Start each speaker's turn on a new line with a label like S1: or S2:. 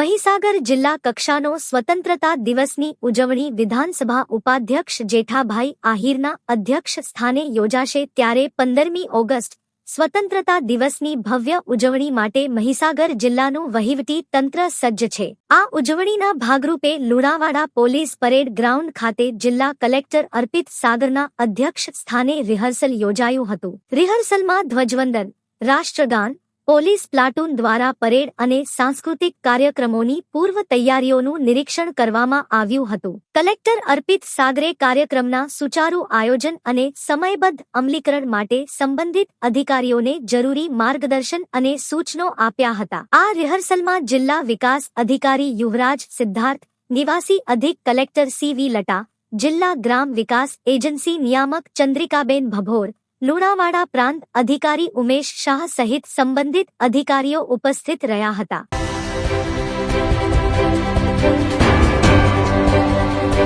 S1: મહીસાગર જિલ્લા કક્ષાનો સ્વતંત્રતા દિવસની ઉજવણી વિધાનસભા ઉપાધ્યક્ષ જેઠાભાઈ આહિરના અધ્યક્ષ સ્થાને યોજાશે ત્યારે પંદરમી ઓગસ્ટ સ્વતંત્રતા દિવસની ભવ્ય ઉજવણી માટે મહીસાગર જિલ્લાનું વહીવટી તંત્ર સજ્જ છે. આ ઉજવણીના ભાગરૂપે લુણાવાડા પોલીસ પરેડ ગ્રાઉન્ડ ખાતે જિલ્લા કલેક્ટર અર્પિત સાગરના અધ્યક્ષ સ્થાને રિહર્સલ યોજાયું હતું. રિહર્સલમાં ધ્વજવંદન, રાષ્ટ્રગાન પોલીસ પ્લાટૂન દ્વારા પરેડ અને સાંસ્કૃતિક કાર્યક્રમોની પૂર્વ તૈયારીઓનું નિરીક્ષણ કરવામાં આવ્યું હતું. કલેક્ટર અર્પિત સાગરે કાર્યક્રમના સુચારુ આયોજન અને સમયબદ્ધ અમલીકરણ માટે સંબંધિત અધિકારીઓને જરૂરી માર્ગદર્શન અને સૂચનો આપ્યા હતા. આ રિહર્સલમાં જિલ્લા વિકાસ અધિકારી યુવરાજ સિદ્ધાર્થ, નિવાસી અધિક કલેક્ટર સી વી લટા, જિલ્લા ગ્રામ વિકાસ એજન્સી નિયામક ચંદ્રિકાબેન ભભોર લુણાવાડા પ્રાંત અધિકારી ઉમેશ શાહ સહિત સંબંધિત અધિકારીઓ ઉપસ્થિત રહ્યા હતા.